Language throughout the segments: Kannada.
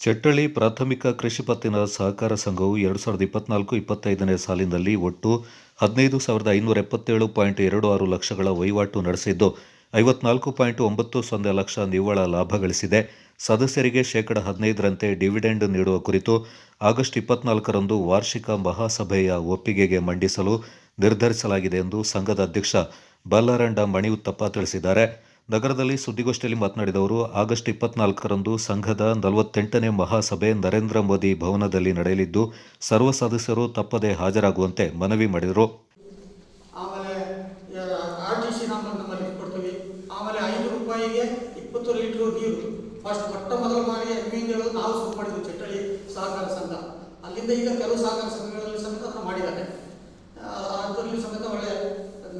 ಚೆಟ್ಟಳ್ಳಿ ಪ್ರಾಥಮಿಕ ಕೃಷಿ ಪತ್ತಿನ ಸಹಕಾರ ಸಂಘವು ಎರಡು ಸಾವಿರದ ಇಪ್ಪತ್ನಾಲ್ಕು ಇಪ್ಪತ್ತೈದನೇ ಸಾಲಿನಲ್ಲಿ ಒಟ್ಟು ಹದಿನೈದು ಸಾವಿರದ ಐನೂರ ಎಪ್ಪತ್ತೇಳು ಪಾಯಿಂಟ್ ಎರಡು ಆರು ಲಕ್ಷಗಳ ವಹಿವಾಟು ನಡೆಸಿದ್ದು, ಐವತ್ನಾಲ್ಕು ಪಾಯಿಂಟ್ ಒಂಬತ್ತು ಸೊನ್ನೆ ಲಕ್ಷ ನಿವ್ವಳ ಲಾಭ ಗಳಿಸಿದೆ. ಸದಸ್ಯರಿಗೆ ಶೇಕಡ ಹದಿನೈದರಂತೆ ಡಿವಿಡೆಂಡ್ ನೀಡುವ ಕುರಿತು ಆಗಸ್ಟ್ ಇಪ್ಪತ್ನಾಲ್ಕರಂದು ವಾರ್ಷಿಕ ಮಹಾಸಭೆಯ ಒಪ್ಪಿಗೆಗೆ ಮಂಡಿಸಲು ನಿರ್ಧರಿಸಲಾಗಿದೆ ಎಂದು ಸಂಘದ ಅಧ್ಯಕ್ಷ ಬಲ್ಲರಂಡ ಮಣಿಯುತ್ತಪ್ಪ ತಿಳಿಸಿದ್ದಾರೆ. ನಗರದಲ್ಲಿ ಸುದ್ದಿಗೋಷ್ಠಿಯಲ್ಲಿ ಮಾತನಾಡಿದ ಅವರು ಆಗಸ್ಟ್ ಇಪ್ಪತ್ನಾಲ್ಕರಂದು ಸಂಘದ ನಲವತ್ತೆಂಟನೇ ಮಹಾಸಭೆ ನರೇಂದ್ರ ಮೋದಿ ಭವನದಲ್ಲಿ ನಡೆಯಲಿದ್ದು, ಸರ್ವ ಸದಸ್ಯರು ತಪ್ಪದೆ ಹಾಜರಾಗುವಂತೆ ಮನವಿ ಮಾಡಿದರು. ಅಲ್ಲಿಂದ ಈಗ ಕೆಲವು ಸಹಕಾರ ಸಂಘಗಳಲ್ಲಿ ಸಮೇತ ಮಾಡಿದ್ದಾರೆ. ಅದರಲ್ಲಿ ಸಮೇತ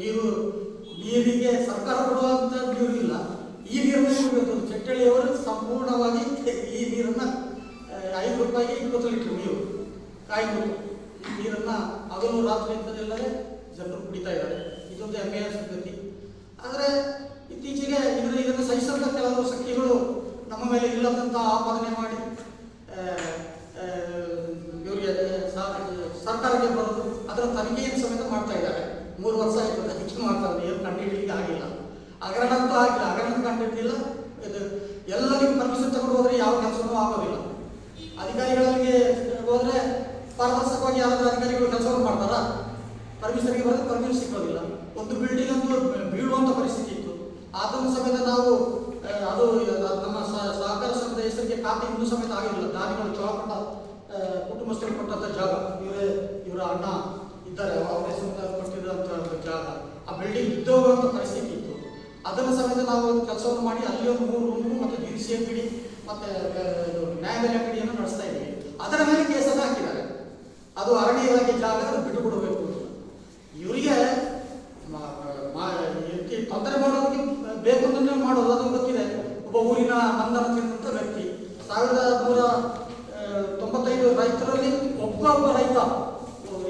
ನೀರು ನೀರಿಗೆ ಸರ್ಕಾರ ಕೊಡುವಂಥ ನೀರು ಇಲ್ಲ. ಈ ನೀರನ್ನು ಕೊಡಬೇಕು. ಚಟ್ಟಳಿಯವರು ಸಂಪೂರ್ಣವಾಗಿ ಈ ನೀರನ್ನು ಐದು ರೂಪಾಯಿಗೆ ಇಪ್ಪತ್ತು ಲೀಟ್ರ್ ನೀರು. ಕಾಯ್ದು ಈ ನೀರನ್ನ ಹಗಲು ರಾತ್ರಿ ಇದ್ದದಿಲ್ಲದೆ ಜನರು ಕುಡಿತಾ ಇದ್ದಾರೆ. ಇದೊಂದು ಹೆಮ್ಮೆಯ ಸಂಗತಿ. ಆದರೆ ಇತ್ತೀಚೆಗೆ ಇದರ ಇದನ್ನು ಸಹಿಸಂತ ಕೆಲವು ಶಕ್ತಿಗಳು ನಮ್ಮ ಮೇಲೆ ಇಲ್ಲದಂತ ಆಪಾದನೆ ಮಾಡಿ ಇವರಿಗೆ ಸರ್ಕಾರಕ್ಕೆ ಬರೋದು, ಅದರ ತನಿಖೆಯನ್ನು ಸಮೇತ ಮಾಡ್ತಾ ಇದ್ದಾರೆ. ಮೂರು ವರ್ಷ ಆಯಿತು ತನಿಖೆ ಮಾಡ್ತಾರೆ, ಏನು ಕಂಡುಹಿಡಿಯಲಿಕ್ಕೆ ಆಗಿಲ್ಲ. ಹಗರಣ ಅಂತೂ ಆಗಿಲ್ಲ ಹಗರಣ ಕಂಡುಹಿಡಿದಿಲ್ಲ ಇದು ಎಲ್ಲರಿಗೂ ಪರ್ಮಿಷನ್ ತಗೊಂಡು ಹೋದರೆ ಯಾವ ಕೆಲಸವೂ ಆಗೋದಿಲ್ಲ. ಅಧಿಕಾರಿಗಳಿಗೆ ಹೋದರೆ ಪಾರದರ್ಶಕವಾಗಿ ಯಾವುದೇ ಅಧಿಕಾರಿಗಳು ಕೆಲಸವನ್ನು ಮಾಡ್ತಾರ? ಪರ್ಮಿಷನ್ಗೆ ಬರೋದು ಪರ್ಮಿಷನ್ ಸಿಗೋದಿಲ್ಲ. ಒಂದು ಬಿಲ್ಡಿಂಗ್ ಅಂತೂ ಬೀಳುವಂಥ ಪರಿಸ್ಥಿತಿ ಇತ್ತು. ಆತನ ಸಮೇತ ನಾವು ಅದು ನಮ್ಮ ಸಹಕಾರ ಸಂಘದ ಹೆಸರಿಗೆ ಖಾತೆ ಇನ್ನೂ ಸಮೇತ ಆಗಿಲ್ಲ ದಾನಿಗಳು ಚೋಳಪಟ್ಟ ಆ, ಕುಟುಂಬಸ್ಥರು ಕೊಟ್ಟಂತ ಜಾಗ ಇವರೇ ಇವರ ಅಣ್ಣ ಇದ್ದಾರೆ ಅವರ ಸಮೇತ ಕೊಟ್ಟಿರುವಂತ ಜಾಗ ಆ ಅಂತ ಪರಿಸ್ಥಿತಿ ಇತ್ತು ಅದನ್ನು ಸಮೇತ ನಾವು ಒಂದು ಕೆಲಸವನ್ನು ಮಾಡಿ ಅಲ್ಲಿ ಒಂದು ಮೂರು ರೂಮು ಮತ್ತು ದಿನಸಿ ಅಂಗಡಿ ಮತ್ತೆ ನ್ಯಾಯಬೆಲೆ ಅಂಗಡಿಯನ್ನು ನಡೆಸ್ತಾ ಇದ್ವಿ. ಅದರ ಮೇಲೆ ಕೇಸನ್ನು ಹಾಕಿದ್ದಾರೆ. ಅದು ಅರಣ್ಯ ಇಲಾಖೆ ಜಾಗ ಬಿಟ್ಟು ಕೊಡಬೇಕು. ಇವರಿಗೆ ತೊಂದರೆ ಮಾಡೋದಕ್ಕೆ ಬೇಕು ಅಂತಂದ್ರೆ ಮಾಡೋದು ಅದು ಗೊತ್ತಿದೆ. ಒಬ್ಬ ಊರಿನ ಮಂದನ ತಿಂದಂಥ ವ್ಯಕ್ತಿ. ಸಾವಿರದ ನೂರ ತೊಂಬತ್ತೈದು ರೈತರಲ್ಲಿ ಒಬ್ಬ ಒಬ್ಬ ರೈತ.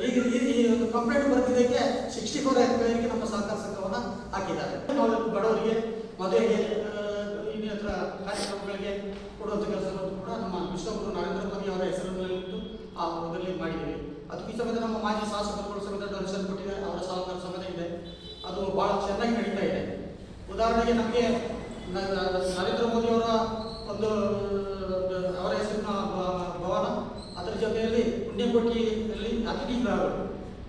ಈಗ ಈ ಒಂದು ಕಂಪ್ಲೇಂಟ್ ಬರ್ತಿದ್ದಕ್ಕೆ ಸಿಕ್ಸ್ಟಿ ಫೋರ್ ಎನ್ಕ್ವೈರಿಗೆ ನಮ್ಮ ಸಹಕಾರ ಸಂಘವನ್ನು ಹಾಕಿದ್ದಾರೆ. ಬಡವರಿಗೆ ಮದುವೆಗೆ ಇನ್ನಿತರ ಕಾರ್ಯಕ್ರಮಗಳಿಗೆ ಕೊಡುವಂಥ ಕೆಲಸವನ್ನು ಕೂಡ ನಮ್ಮ ವಿಶ್ವಗುರು ನರೇಂದ್ರ ಮೋದಿ ಅವರ ಹೆಸರಿನಲ್ಲಿಟ್ಟು ಆ ಇದರಲ್ಲಿ ಮಾಡಿದ್ದೀವಿ. ಅದಕ್ಕೆ ಸಮೇತ ನಮ್ಮ ಮಾಜಿ ಶಾಸಕರುಗಳು ಸಮೇತ ದರ್ಶನ ಕೊಟ್ಟಿದ್ದಾರೆ. ಅವರ ಸಹಕಾರ ಸಮೇತ ಇದೆ. ಅದು ಬಹಳ ಚೆನ್ನಾಗಿ ನಡೀತಾ ಇದೆ. ಉದಾಹರಣೆಗೆ ನಮಗೆ ನರೇಂದ್ರ ಮೋದಿ ಅವರ ಒಂದು ಅವರ ಹೆಸರಿನ ಭವನ, ಅದರ ಜೊತೆಯಲ್ಲಿ ಪುಣ್ಯಕೋಟಿಯಲ್ಲಿ ಅತಿಥಿ ಗೃಹಗಳು.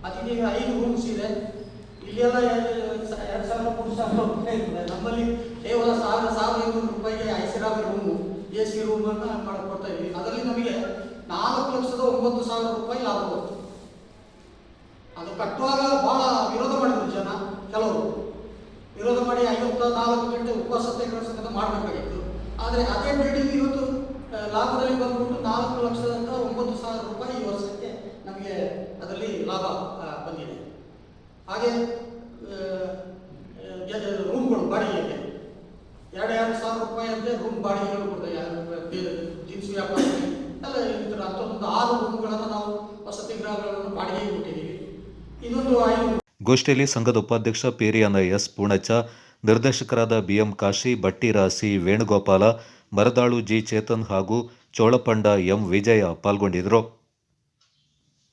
ಅತಿಥಿ ನೀವು ಐದು ರೂಮ್ಸ್ ಇದೆ. ಎಲ್ಲ ಎರಡು ಸಾವಿರ, ಮೂರು ಸಾವಿರ ರೂಪಾಯಿ ಇರ್ತದೆ. ನಮ್ಮಲ್ಲಿ ಕೇವಲ ಸಾವಿರ ಸಾವಿರ ಐನೂರು ರೂಪಾಯಿಗೆ ಐಸಿರಾವಿ ರೂಮು ಎ ಸಿ ರೂಮನ್ನು ಮಾಡಿಕೊಡ್ತಾ ಇದ್ದೀವಿ ಅದರಲ್ಲಿ ನಮಗೆ ನಾಲ್ಕು ಲಕ್ಷದ ಒಂಬತ್ತು ಸಾವಿರ ರೂಪಾಯಿ ಲಾಭ ಬಂತು ಅದು ಕಟ್ಟುವಾಗ ಬಹಳ ವಿರೋಧ ಮಾಡಿದ್ರು ಜನ, ಕೆಲವರು. ವಿರೋಧ ಮಾಡಿ ಐವತ್ತ ನಾಲ್ಕು ಗಂಟೆ ಉಪವಾಸ ಸಮೇತ ಮಾಡಬೇಕಾಗಿತ್ತು. ಆದರೆ ಅದೇ ಬಿಲ್ಡಿಂಗ್ ಇವತ್ತು ಲಾಭದಲ್ಲಿ ಬಂದ್ಬಿಟ್ಟು ನಾಲ್ಕು ಲಕ್ಷದ ಒಂಬತ್ತು ಸಾವಿರ ರೂಪಾಯಿ ಈ ವರ್ಷಕ್ಕೆ ನಮಗೆ ಅದರಲ್ಲಿ ಲಾಭ ಬಂದಿದೆ. ಹಾಗೆ ರೂಮ್ಗಳು ಬಾಡಿಗೆಗೆ ಎರಡು ಎರಡು ಸಾವಿರ ರೂಪಾಯಿ ಅಂದರೆ ರೂಮ್ ಬಾಡಿಗೆಗಳು ಕೊಡ್ತಾರೆ ದಿನಸು ವ್ಯಾಪಾರ ಎಲ್ಲ ಥರ ಹತ್ತೊಂದು ಆರು ರೂಮ್ಗಳನ್ನು ನಾವು ವಸತಿ ಗೃಹಗಳನ್ನು ಬಾಡಿಗೆಗೆ ಕೊಟ್ಟಿದ್ದೀವಿ. ಇನ್ನೊಂದು ಐದು ಗೋಷ್ಠಿಯಲ್ಲಿ ಸಂಘದ ಉಪಾಧ್ಯಕ್ಷ ಪೇರಿಯಾನ ಎಸ್ ಪೂಣಚ್ಚ ನಿರ್ದೇಶಕರಾದ BM Kashi Batti C Venugopala, Maradalu G Chetan ಹಾಗೂ ಚೋಳಪಂಡ ಎಂ ವಿಜಯ ಪಾಲ್ಗೊಂಡಿದ್ದರು.